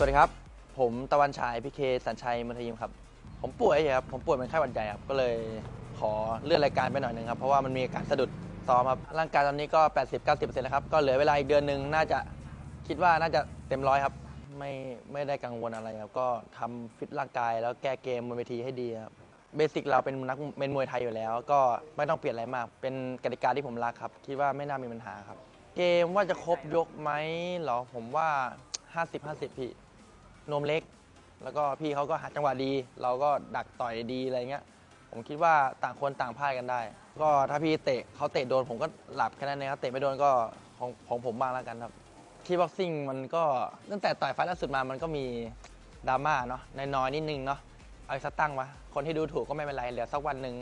สวัสดีครับ ผมตะวันฉายพีเคสัญชัยมนทยิมครับ ผมป่วยครับ ผมป่วยเป็นไข้หวัดใหญ่ครับ ก็เลยขอเลื่อนรายการไปหน่อยหนึ่งครับ เพราะว่ามันมีอาการสะดุดซ้อมครับ ร่างกายตอนนี้ก็ 80-90%แล้วครับ ก็เหลือเวลาอีกเดือนหนึ่งน่าจะคิดว่าน่าจะเต็มร้อยครับ ไม่ไม่ได้กังวลอะไรครับ ก็ทำฟิตร่างกายแล้วแก้เกมบนเวทีให้ดีครับ เบสิกเราเป็นนักเป็นมวยไทยอยู่แล้ว ก็ไม่ต้องเปลี่ยนอะไรมาก เป็นกติกาที่ผมรักครับ คิดว่าไม่น่ามีปัญหาครับ เกมว่าจะครบยกไหมเหรอ ผมว่า 50-50พี่ นมเล็ก แล้วก็พี่เขาก็หาจังหวะดี เราก็ดักต่อยดีอะไรเงี้ย ผมคิดว่าต่างคนต่างพ่ายกันได้ ก็ถ้าพี่เตะเขาเตะโดนผมก็หลับแค่นั้นเองครับเตะไม่โดนก็ของของผมบ้างแล้วกันครับคีบ็อกซิ่งมันก็ตั้งแต่ต่อยไฟล์ล่าสุดมามันก็มีดราม่าเนาะน้อยๆนิดนึงเนาะเอาสักตั้งมาคนที่ดูถูกก็ไม่เป็นไรเหลือสักวันหนึ่ง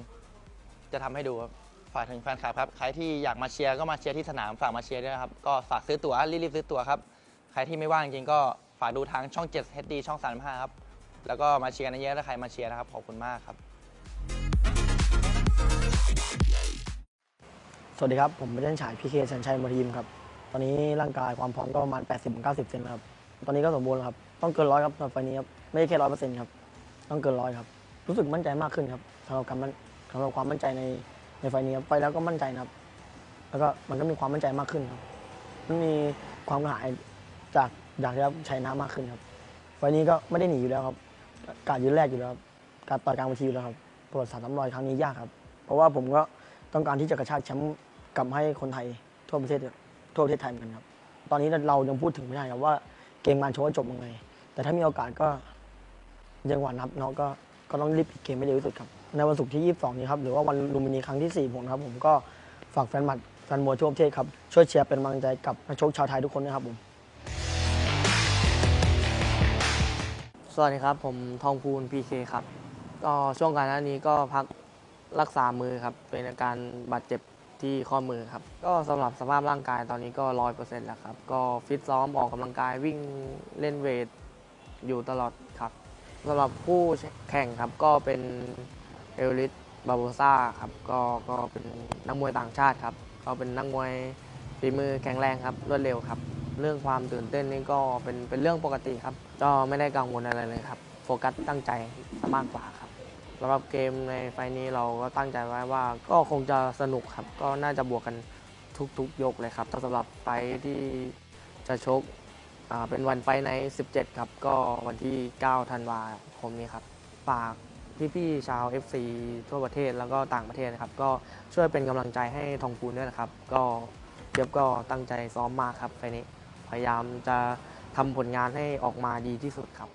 จะทำให้ดูครับฝากถึงแฟนคลับครับ ใครที่อยากมาเชียร์ก็มาเชียร์ที่สนามฝากมาเชียร์ด้วยนะครับ ก็ฝากซื้อตั๋วรีบๆซื้อตั๋วครับ ใครที่ไม่ว่างจริงก็ ฝากดูทางช่อง 7 HD ช่อง 35 ครับ แล้วก็มาเชียร์กันเยอะถ้าใครมาเชียร์นะครับ ขอบคุณมากครับ สวัสดีครับ ผมเป็นเล่นฉายพีเคชันชัยมาทีมครับ ตอนนี้ร่างกายความพร้อมก็ประมาณ 80-90 เซนครับ ตอนนี้ก็สมบูรณ์ครับ ต้องเกินร้อยครับสำหรับไฟนี้ครับ ไม่ใช่แค่ร้อยเปอร์เซ็นต์ครับ ต้องเกินร้อยครับ รู้สึกมั่นใจมากขึ้นครับสำหรับการมั่นสำหรับความมั่นใจในในไฟนี้ครับ ไปแล้วก็มั่นใจนะครับ แล้วก็มันก็มีความมั่นใจมากขึ้นครับ มันมีความกระหายจาก อยากจะชัยนะมากขึ้นครับไฟนี้ก็ไม่ได้หนีอยู่แล้วครับ การยืนแรกอยู่แล้วครับการต่อยกลางเวทีอยู่แล้วครับประวัติศาสตร์น้ำรอยครั้งนี้ยากครับ เพราะว่าผมก็ต้องการที่จะกระชากแชมป์กลับให้คนไทยทั่วประเทศทั่วประเทศไทยเหมือนกันครับ ตอนนี้เรายังพูดถึงไม่ได้ครับว่าเกมการโชว์จะจบยังไง แต่ถ้ามีโอกาสก็ยังหวานนับเนาะก็ก็ต้องรีบปิดเกมให้เร็วที่สุดครับ ในวันศุกร์ที่ 22 นี้ครับ หรือว่าวันลุมพินีครั้งที่4ผมครับ ผมก็ฝากแฟนหมัดแฟนมวยทั่วประเทศครับ ช่วยเชียร์เป็นกำลังใจกับนักชกชาวไทยทุกคนนะครับผม วัสดีครับ ผมทองพูนพีเคครับ ก็ช่วงก่อนหน้านี้ก็พักรักษามือครับ เป็นอาการบาดเจ็บที่ข้อมือครับ ก็สำหรับสภาพร่างกายตอนนี้ก็ร้อยเปอร์เซ็นต์แล้วครับ ก็ฟิตซ้อมออกกำลังกายวิ่งเล่นเวทอยู่ตลอดครับสำหรับผู้แข่งครับก็เป็นเอลิสบาโบซ่าครับ ก็ก็เป็นนักมวยต่างชาติครับก็เป็นนักมวยฝีมือแข็งแรงครับรวดเร็วครับ เรื่องความตื่นเต้นนี่ก็เป็นเป็นเรื่องปกติครับ ก็ไม่ได้กังวลอะไรเลยครับ โฟกัสตั้งใจมากกว่าครับสำหรับเกมในไฟล์นี้เราก็ตั้งใจไว้ว่า ก็คงจะสนุกครับ ก็น่าจะบวกกันทุกๆ ยกเลยครับสำหรับไฟที่จะชกเป็นวันไฟใน 17 ครับ ก็วันที่ 9 ธันวาคมนี้ครับ ฝากพี่ๆชาว FC ทั่วประเทศแล้วก็ต่างประเทศนะครับ ก็ช่วยเป็นกำลังใจให้ทองพูนด้วยนะครับ ก็เจี๊ยบก็ตั้งใจซ้อมมากครับไฟนี้ พยายามจะทำผลงานให้ออกมาดีที่สุดครับ